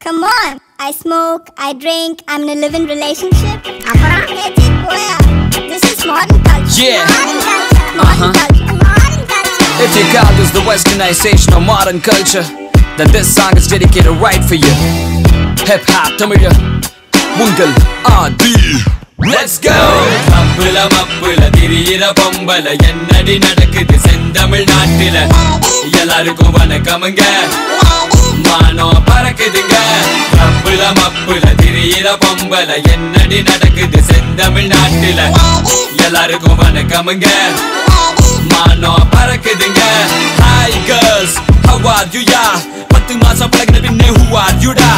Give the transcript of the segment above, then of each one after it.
Come on. I smoke, I drink, I'm in a live-in relationship. அப்புறம் ஏச்சி போயா. This is modern culture. Yeah. Modern culture. Modern Uh-huh. culture. Modern culture. If you call this the westernization of modern culture, then this song is dedicated right for you. Hip hop, தமிழ உங்கள் ஆதி Let's go! மப்புல மப்புல திரியிற பொம்பல என்னடி நடக்குது செந்தமிழ் நாட்டில எல்லாருக்கும் வணக்கமுங்க மானம் பறக்குதுங்க மப்புல திரியில பொம்பல என்னடி நடக்குது செந்தமிழ் நாட்டுல எல்லாருக்கும் வணக்கமுங்க. மானம் பறக்குதுங்க. Hi girls how are you யா பத்து மாசம் பழகின பின்னே who are you டா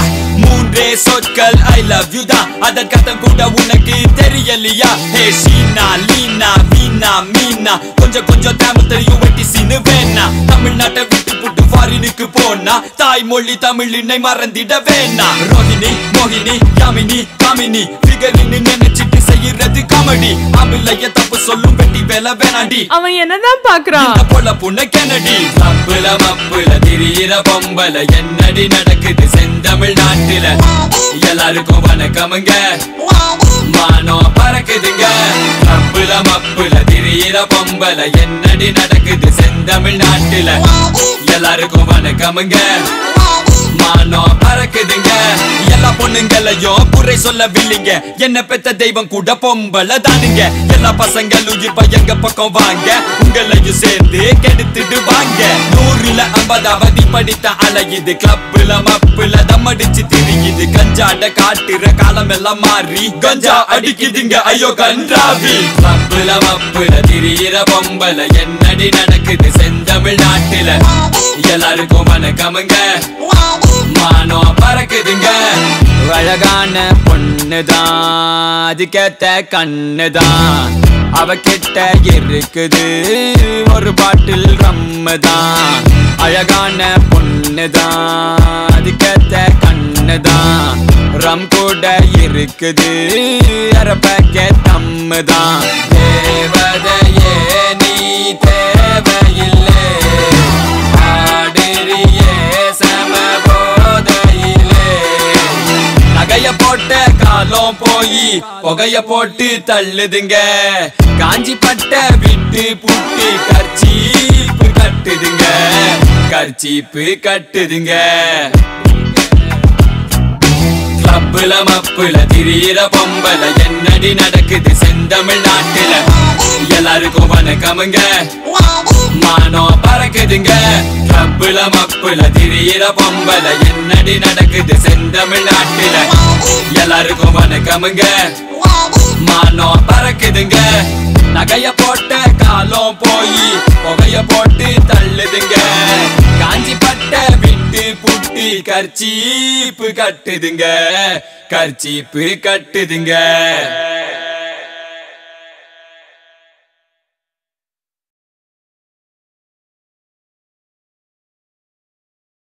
மூன்றே சொற்கள் ஐ லவ் யூ தான் அதற்கத்தம் கூட உனக்கு தெரியலையா? ஹே ஷீனா லீனா வீணா மீனா. கொஞ்சம் கொஞ்சம் தமிழ் தெரியும் வெட்டி சீனு வேணா தமிழ்நாட்டை ஃபாரினுக்கு போனா தாய்மொழி தமிழினை மறந்திட வேணா. ரோஹிணி மோகினி யாமினி காமினி ஃபிகரின்னு நினைச்சிட்டு செய்யறது காமெடி அமிலைய தப்பு சொல்லும் வெட்டி வேலை வேணாண்டி. அவன் என்னதான் பாக்குறான் பொல புண்ண கெனடி மப்புல மப்புல திரியிற பொம்பல என்னடி நடக்குது செந்தமிழ் நாட்டில. எல்லாருக்கும் வணக்கமுங்க. மானம் பறக்குதுங்க. மப்புல மப்புல திரியிற பொம்பல என்னடி நடக்குது செந்தமிழ் நாட்டில எல்லாருக்கும் வணக்கமுங்க. பொண்ணுங்களையும் குறை சொல்லவில்லைங்க. என்ன பெத்த தெய்வம் கூட பொம்பளை தானுங்க. எல்லா பசங்களும் இப்ப எங்க பக்கம் வாங்க. உங்களையும் சேர்ந்து கெடுத்துட்டு வாங்க நூறுல ஐம்பதாவது படித்த அலையுது கிளப்புல மப்புல தம்மடிச்சு திரியுது. கஞ்சாட காட்டுற காலம் எல்லாம் மாறி கஞ்சா அடிக்குதுங்க. ஐயோ கன்றாவி. மப்புல மப்புல திரியிற பொம்பளை என்னடி நடக்குது செந்தமிழ் நாட்டில? எல்லாருக்கும் வணக்கமுங்க. மானம் பறக்குதுங்க. அழகான பொண்ணுதான் அதுக்கேத்த கண்ணுதான். அவ கிட்ட இருக்குது ஒரு பாட்டில் ரம்முதான். அழகான பொண்ணுதான் அதுக்கேத்த கண்ணுதான். ரம் கூட இருக்குது அரப்பக்க பேக்கெட் தம்முதான். தேவதையே காலம் போய் புகைய போட்டு தள்ளுதுங்க. காஞ்சி பட்ட விட்டு புட்டு கர்ச்சீப்பு கட்டுதுங்க. கர்ச்சீப்பு கட்டுதுங்க. கிளப்புல மப்புல திரியிற பொம்பல என்னடி நடக்குது செந்தமிழ் நாட்டுல எல்லாருக்கும் வணக்கமுங்க. மானம் பறக்குதுங்க. கிளப்புல மப்புல திரியிற பொம்பல என்னடி நடக்குது செந்தமிழ் நாட்டுல எல்லாருக்கும் வணக்கமுங்க. மானம் பறக்குதுங்க. நகைய போட்ட காலம் போய் புகைய போட்டு தள்ளுதுங்க. காஞ்சி பட்ட விட்டு புட்டி கர்ச்சீப்பு கட்டுதுங்க. கர்ச்சீப்பு கட்டுதுங்க.